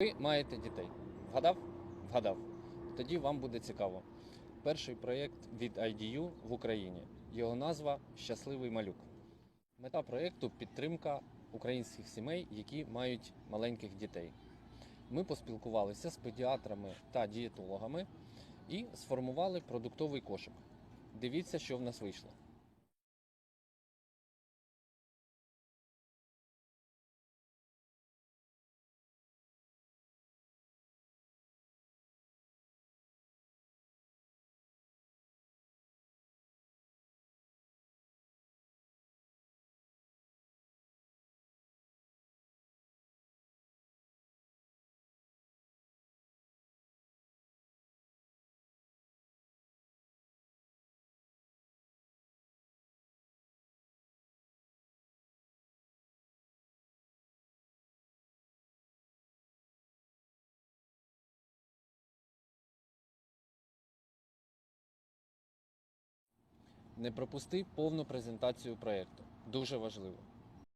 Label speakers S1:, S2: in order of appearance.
S1: Ви маєте дітей. Вгадав? Вгадав. Тоді вам буде цікаво. Перший проєкт від IDU в Україні. Його назва Щасливий малюк. Мета проєкту підтримка українських сімей, які мають маленьких дітей. Ми поспілкувалися з педіатрами та дієтологами і сформували продуктовий кошик. Дивіться, що в нас вийшло. Не пропусти повну презентацію проєкту. Дуже важливо.